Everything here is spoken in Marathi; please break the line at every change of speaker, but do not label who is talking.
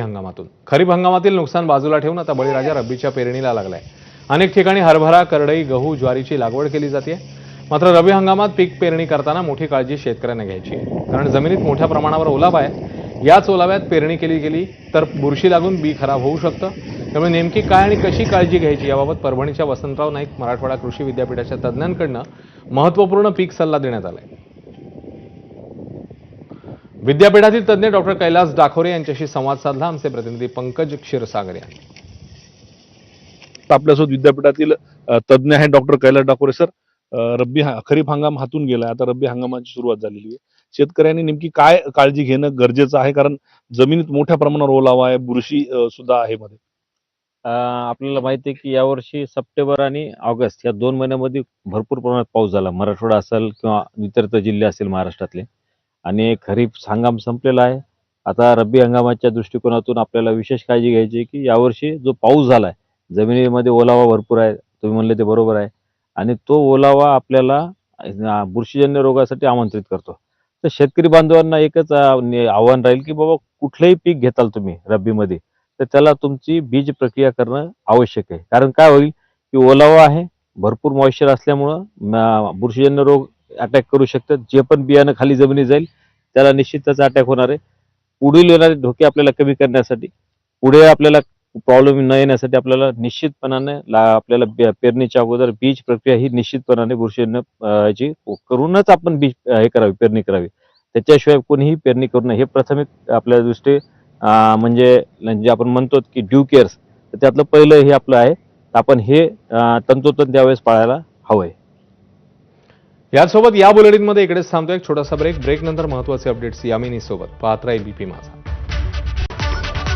हंगामातून. खरीप हंगामातील नुकसान बाजूला ठेवून आता बळीराजा रब्बीच्या पेरणीला लागलाय. अनेक ठिकाणी हरभरा करडई गहू ज्वारीची लागवड केली जाते. मात्र रब्बी हंगामात पीक पेरणी करताना मोठी काळजी शेतकऱ्यांना घ्यायची. आहे. कारण जमिनीत मोठ्या प्रमाणावर ओलावा आहे. याच ओलाव्यात पेरणी केली गेली तर बुरशी लागून बी खराब होऊ शकतं. त्यामुळे नेमकी काय आणि कशी काळजी घ्यायची याबाबत परभणीच्या वसंतराव नाईक मराठवाडा कृषी विद्यापीठाच्या तज्ज्ञांकडनं महत्त्वपूर्ण पीक सल्ला देण्यात आलाय. विद्यापीठातील तज्ज्ञ डॉक्टर कैलास डाखोरे यांच्याशी संवाद साधला. आमचे प्रतिनिधी पंकज क्षीरसागर यांनी.
तर आपल्यासोबत विद्यापीठातील तज्ज्ञ आहेत डॉक्टर कैलास डाकोरे सर. रब्बी हा- खरीप हंगाम हातून गेलाय. आता रब्बी हंगामाची सुरुवात झालेली आहे. शेतकऱ्यांनी नेमकी काय काळजी घेणं गरजेचं आहे? कारण जमिनीत मोठ्या प्रमाणावर ओलावा आहे बुरशी सुद्धा आहे मध्ये.
आपल्याला माहिती आहे की यावर्षी सप्टेंबर आणि ऑगस्ट या दोन महिन्यामध्ये भरपूर प्रमाणात पाऊस झाला. मराठवाडा असेल किंवा इतर जिल्हे असतील महाराष्ट्रातले. आणि खरीप हंगाम संपलेला आहे. आता रब्बी हंगामाच्या दृष्टिकोनातून आपल्याला विशेष काळजी घ्यायची आहे की यावर्षी जो पाऊस झाला आहे जमिनीमध्ये ओलावा भरपूर आहे तुम्ही म्हणले ते बरोबर आहे. आणि तो ओलावा आपल्याला बुरशीजन्य रोगासाठी आमंत्रित करतो. तर शेतकरी बांधवांना एकच आव्हान राहील की बाबा कुठलंही पीक घेताल तुम्ही रब्बीमध्ये तर त्याला तुमची बीज प्रक्रिया करणं आवश्यक आहे. कारण काय होईल की ओलावा आहे भरपूर मॉइश्चर असल्यामुळं बुरशीजन्य रोग अटॅक करू शकतात. जे पण बियाणं खाली जमिनी जाईल त्याला निश्चितच अटॅक होणार आहे. पुढील येणारे धोके आपल्याला कमी करण्यासाठी पुढे आपल्याला प्रॉब्लेम न येण्यासाठी आपल्याला निश्चितपणाने ला- आपल्याला बे- पेरणीच्या अगोदर बीज प्रक्रिया ही निश्चितपणाने बुरशीजन्य अं, करूनच आपण बीज हे करावी पेरणी करावी. त्याच्याशिवाय कोणीही पेरणी करू नये. हे प्राथमिक आपल्या दृष्टी म्हणजे जे आपण म्हणतो की ड्यू केअर्स तर त्यातलं पहिलं हे आपलं आहे. आपण हे तंतोतंत त्यावेळेस पाळायला हवं आहे
यासोबत या बुलेटिनमध्ये इकडेच थांबतो एक छोटासा ब्रेक ब्रेक नंतर महत्त्वाचे अपडेट्स यामिनीसोबत पाहत राहील बीपी माझा.